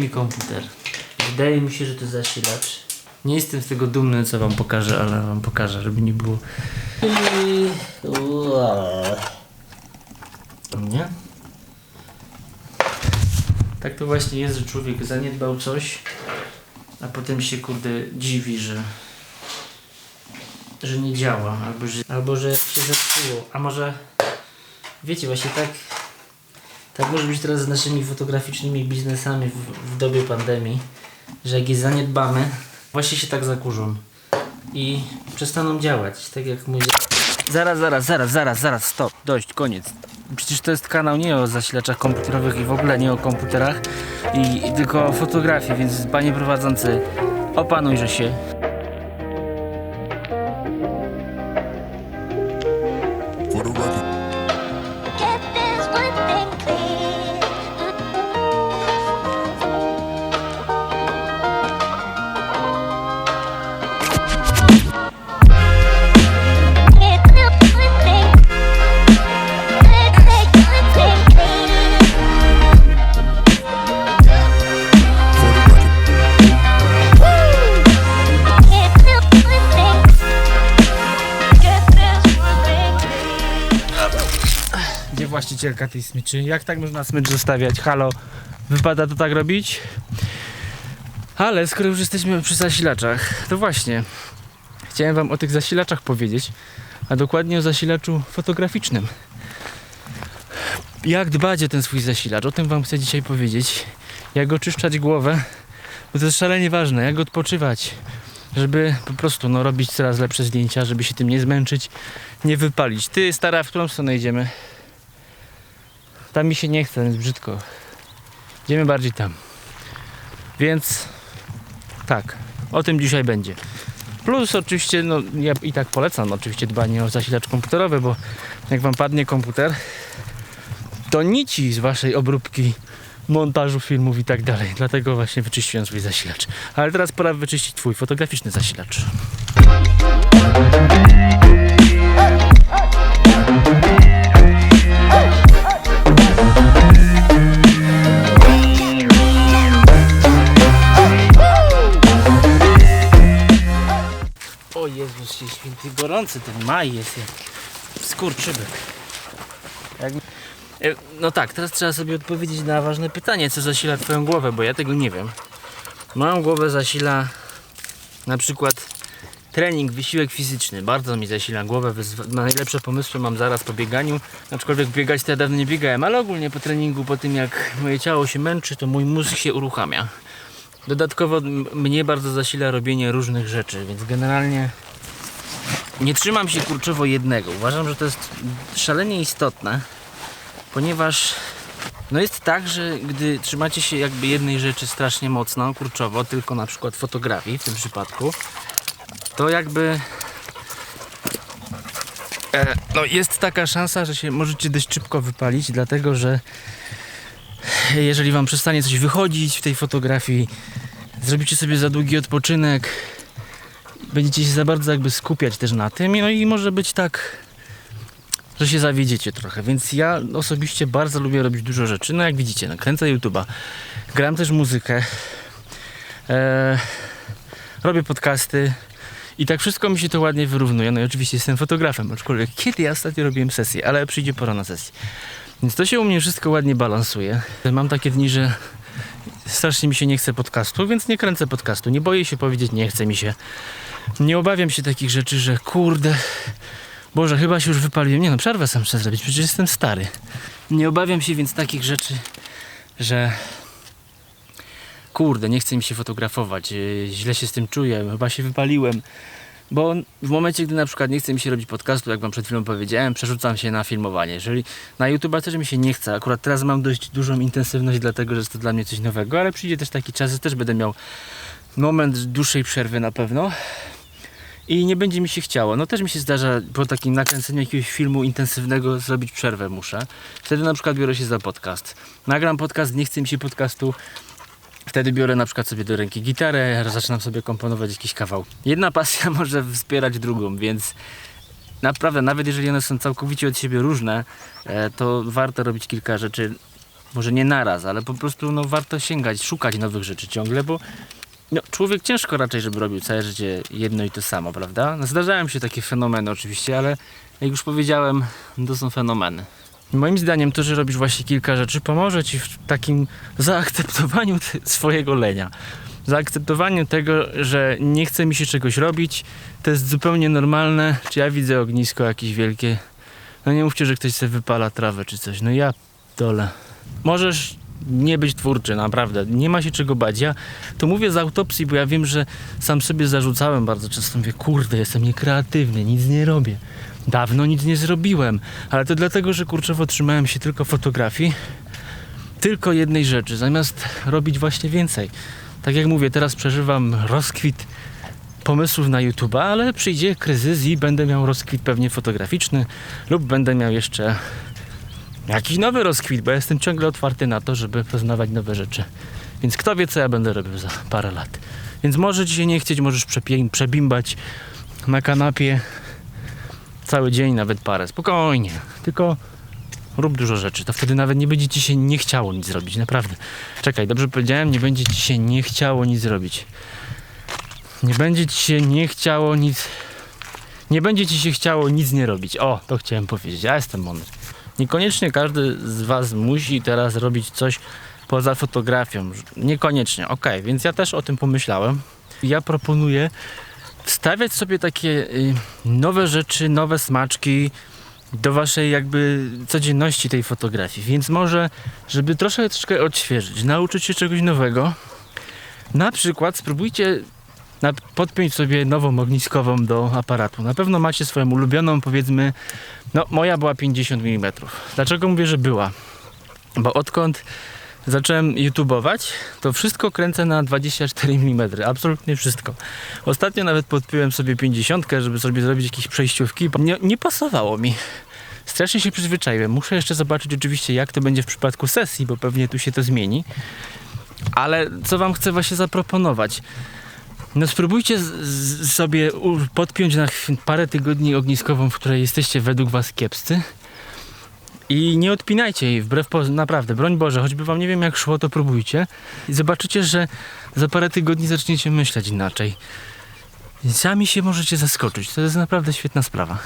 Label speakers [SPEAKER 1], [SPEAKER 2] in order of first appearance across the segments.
[SPEAKER 1] mi komputer. Wydaje mi się, że to zasilacz. Nie jestem z tego dumny, co wam pokażę, ale wam pokażę, żeby nie było. Nie? Tak to właśnie jest, że człowiek zaniedbał coś, a potem się kurde dziwi, że że nie działa, albo że, albo że się zepsuło, a może wiecie właśnie tak tak może być teraz z naszymi fotograficznymi biznesami w, w dobie pandemii, że jak je zaniedbamy, właśnie się tak zakurzą i przestaną działać, tak jak mój... Zaraz, zaraz, zaraz, zaraz, zaraz, stop, dość, koniec. Przecież to jest kanał nie o zasilaczach komputerowych i w ogóle nie o komputerach, i, i tylko o fotografii, więc panie prowadzący, opanujże się. Właścicielka tej smyczy? Jak tak można smycz zostawiać? Halo, wypada to tak robić? Ale skoro już jesteśmy przy zasilaczach, to właśnie chciałem wam o tych zasilaczach powiedzieć, a dokładnie o zasilaczu fotograficznym. Jak dbać o ten swój zasilacz? O tym wam chcę dzisiaj powiedzieć. Jak oczyszczać głowę, bo to jest szalenie ważne. Jak odpoczywać, żeby po prostu no, robić coraz lepsze zdjęcia, żeby się tym nie zmęczyć, nie wypalić. Ty, stara, w którą stronę idziemy? Tam mi się nie chce, jest brzydko. Idziemy bardziej tam. Więc tak, o tym dzisiaj będzie. Plus oczywiście, no ja i tak polecam oczywiście dbanie o zasilacz komputerowy, bo jak wam padnie komputer, to nici z waszej obróbki, montażu filmów i tak dalej. Dlatego właśnie wyczyściłem swój zasilacz. Ale teraz pora wyczyścić twój fotograficzny zasilacz. Gorący ten maj jest jak skurczybyk. Jak... E, No tak, teraz trzeba sobie odpowiedzieć na ważne pytanie, co zasila twoją głowę, bo ja tego nie wiem. Moją głowę zasila na przykład trening, wysiłek fizyczny. Bardzo mi zasila głowę. Najlepsze pomysły mam zaraz po bieganiu. Aczkolwiek biegać to ja dawno nie biegałem, ale ogólnie po treningu, po tym jak moje ciało się męczy, to mój mózg się uruchamia. Dodatkowo mnie bardzo zasila robienie różnych rzeczy, więc generalnie nie trzymam się kurczowo jednego. Uważam, że to jest szalenie istotne, ponieważ no jest tak, że gdy trzymacie się jakby jednej rzeczy strasznie mocno, kurczowo, tylko na przykład fotografii w tym przypadku, to jakby e, no jest taka szansa, że się możecie dość szybko wypalić, dlatego że jeżeli wam przestanie coś wychodzić w tej fotografii, zrobicie sobie za długi odpoczynek, będziecie się za bardzo jakby skupiać też na tym, no i może być tak, że się zawiedziecie trochę. Więc ja osobiście bardzo lubię robić dużo rzeczy. No jak widzicie, nakręcę YouTube'a, gram też muzykę, e, robię podcasty. I tak wszystko mi się to ładnie wyrównuje. No i oczywiście jestem fotografem, aczkolwiek kiedy ja ostatnio robiłem sesję, ale przyjdzie pora na sesję. Więc to się u mnie wszystko ładnie balansuje. Mam takie dni, że strasznie mi się nie chce podcastu, więc nie kręcę podcastu. Nie boję się powiedzieć, nie chce mi się. Nie obawiam się takich rzeczy, że kurde, Boże, chyba się już wypaliłem. Nie no, przerwę sam muszę zrobić, przecież jestem stary. Nie obawiam się więc takich rzeczy, że kurde, nie chce mi się fotografować, źle się z tym czuję, chyba się wypaliłem. Bo w momencie, gdy na przykład nie chce mi się robić podcastu, jak wam przed chwilą powiedziałem, przerzucam się na filmowanie. Jeżeli na YouTube też mi się nie chce, akurat teraz mam dość dużą intensywność, dlatego że jest to dla mnie coś nowego, ale przyjdzie też taki czas, że też będę miał moment dłuższej przerwy na pewno i nie będzie mi się chciało. No też mi się zdarza po takim nakręceniu jakiegoś filmu intensywnego zrobić przerwę muszę. Wtedy na przykład biorę się za podcast. Nagram podcast, nie chce mi się podcastu. Wtedy biorę na przykład sobie do ręki gitarę, zaczynam sobie komponować jakiś kawał. Jedna pasja może wspierać drugą, więc naprawdę, nawet jeżeli one są całkowicie od siebie różne, e, to warto robić kilka rzeczy może nie naraz, ale po prostu no, warto sięgać, szukać nowych rzeczy ciągle, bo no, człowiek ciężko raczej, żeby robił całe życie jedno i to samo, prawda? No, zdarzają się takie fenomeny oczywiście, ale jak już powiedziałem, to są fenomeny. Moim zdaniem to, że robisz właśnie kilka rzeczy, pomoże ci w takim zaakceptowaniu swojego lenia. Zaakceptowaniu tego, że nie chce mi się czegoś robić, to jest zupełnie normalne. Czy ja widzę ognisko jakieś wielkie? No nie mówcie, że ktoś sobie wypala trawę czy coś. No ja dole. Możesz nie być twórczy, naprawdę. Nie ma się czego bać. Ja to mówię z autopsji, bo ja wiem, że sam sobie zarzucałem bardzo często. Mówię, kurde, jestem niekreatywny, nic nie robię. Dawno nic nie zrobiłem. Ale to dlatego, że kurczowo trzymałem się tylko fotografii, tylko jednej rzeczy, zamiast robić właśnie więcej. Tak jak mówię, teraz przeżywam rozkwit pomysłów na YouTube, ale przyjdzie kryzys i będę miał rozkwit pewnie fotograficzny lub będę miał jeszcze jakiś nowy rozkwit, bo jestem ciągle otwarty na to, żeby poznawać nowe rzeczy. Więc kto wie, co ja będę robił za parę lat. Więc może się nie chcieć, możesz przebimbać na kanapie cały dzień, nawet parę. Spokojnie. Tylko rób dużo rzeczy. To wtedy nawet nie będzie ci się nie chciało nic zrobić. Naprawdę. Czekaj, dobrze powiedziałem? Nie będzie ci się nie chciało nic zrobić. Nie będzie ci się nie chciało nic. Nie będzie ci się chciało nic nie robić. O, to chciałem powiedzieć. Ja jestem mądry. Niekoniecznie każdy z Was musi teraz robić coś poza fotografią. Niekoniecznie. Okej, więc ja też o tym pomyślałem. Ja proponuję wstawiać sobie takie y, nowe rzeczy, nowe smaczki do Waszej jakby codzienności tej fotografii. Więc może, żeby troszeczkę odświeżyć, nauczyć się czegoś nowego, na przykład spróbujcie podpiąć sobie nową ogniskową do aparatu. Na pewno macie swoją ulubioną, powiedzmy, no moja była 50 mm. Dlaczego mówię, że była? Bo odkąd zacząłem YouTubeować, to wszystko kręcę na 24 mm. Absolutnie wszystko. Ostatnio nawet podpiąłem sobie 50, żeby sobie zrobić jakieś przejściówki. Nie, nie pasowało mi. Strasznie się przyzwyczaiłem. Muszę jeszcze zobaczyć oczywiście, jak to będzie w przypadku sesji, bo pewnie tu się to zmieni. Ale co Wam chcę właśnie zaproponować? No spróbujcie sobie podpiąć na parę tygodni ogniskową, w której jesteście według Was kiepscy. I nie odpinajcie jej, wbrew naprawdę, broń Boże, choćby Wam nie wiem jak szło, to próbujcie. I zobaczycie, że za parę tygodni zaczniecie myśleć inaczej. Sami się możecie zaskoczyć, to jest naprawdę świetna sprawa.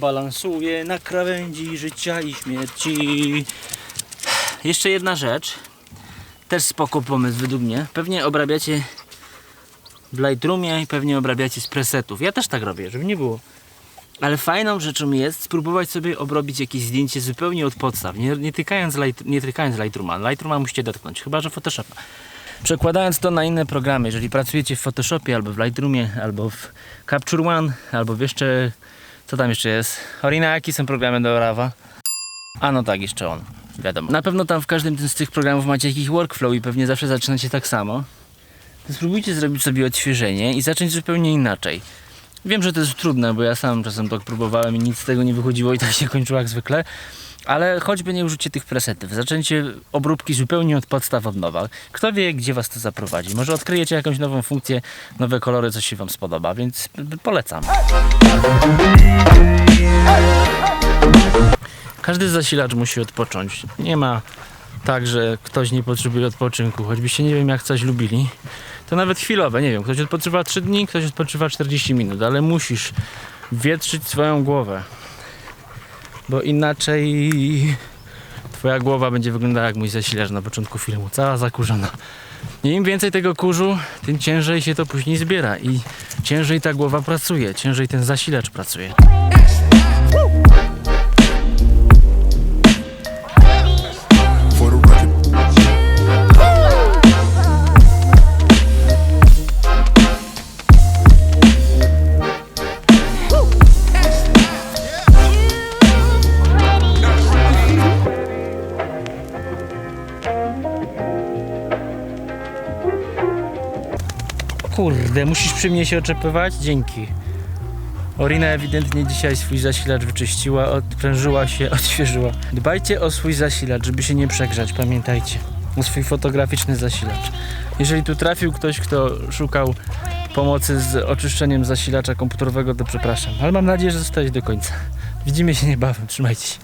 [SPEAKER 1] Balansuję na krawędzi życia i śmierci. Jeszcze jedna rzecz. Też spoko pomysł według mnie. Pewnie obrabiacie w Lightroomie i pewnie obrabiacie z presetów. Ja też tak robię, żeby nie było. Ale fajną rzeczą jest spróbować sobie obrobić jakieś zdjęcie zupełnie od podstaw, nie, nie, tykając, light, nie tykając Lightrooma. Lightrooma musicie dotknąć, chyba że Photoshopa. Przekładając to na inne programy, jeżeli pracujecie w Photoshopie albo w Lightroomie, albo w Capture One, albo w jeszcze... Co tam jeszcze jest? Orina, jakie są programy do Rawa? A no tak, jeszcze on. Wiadomo. Na pewno tam w każdym z tych programów macie jakiś workflow i pewnie zawsze zaczynacie tak samo. To spróbujcie zrobić sobie odświeżenie i zacząć zupełnie inaczej. Wiem, że to jest trudne, bo ja sam czasem tak próbowałem i nic z tego nie wychodziło i tak się kończyło jak zwykle. Ale choćby nie użycie tych presetów, zaczęcie obróbki zupełnie od podstaw od nowa. Kto wie, gdzie was to zaprowadzi. Może odkryjecie jakąś nową funkcję, nowe kolory, coś się wam spodoba, więc polecam. Każdy zasilacz musi odpocząć. Nie ma tak, że ktoś nie potrzebuje odpoczynku. Choćbyście nie wiem jak coś lubili, to nawet chwilowe, nie wiem, ktoś odpoczywa 3 dni, ktoś odpoczywa 40 minut, ale musisz wietrzyć swoją głowę. Bo inaczej twoja głowa będzie wyglądała jak mój zasilacz na początku filmu, cała zakurzona. Im więcej tego kurzu, tym ciężej się to później zbiera i ciężej ta głowa pracuje, ciężej ten zasilacz pracuje. Kurde, musisz przy mnie się oczepywać? Dzięki. Orina ewidentnie dzisiaj swój zasilacz wyczyściła, odprężyła się, odświeżyła. Dbajcie o swój zasilacz, żeby się nie przegrzać, pamiętajcie. O swój fotograficzny zasilacz. Jeżeli tu trafił ktoś, kto szukał pomocy z oczyszczeniem zasilacza komputerowego, to przepraszam. Ale mam nadzieję, że zostałeś do końca. Widzimy się niebawem, trzymajcie się.